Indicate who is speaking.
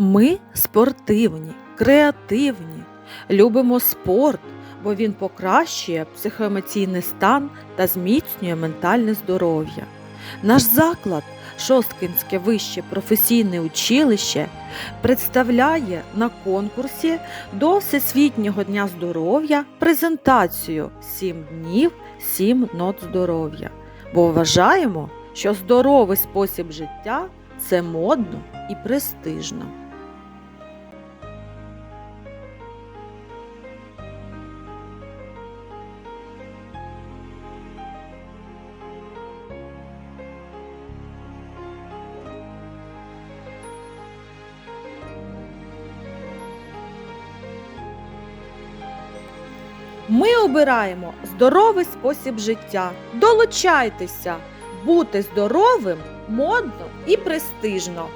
Speaker 1: Ми спортивні, креативні, любимо спорт, бо він покращує психоемоційний стан та зміцнює ментальне здоров'я. Наш заклад, Шосткинське вище професійне училище, представляє на конкурсі до Всесвітнього дня здоров'я презентацію «Сім днів, сім нот здоров'я. Бо вважаємо, що здоровий спосіб життя це модно і престижно. Ми обираємо здоровий спосіб життя. Долучайтеся! Бути здоровим модно і престижно.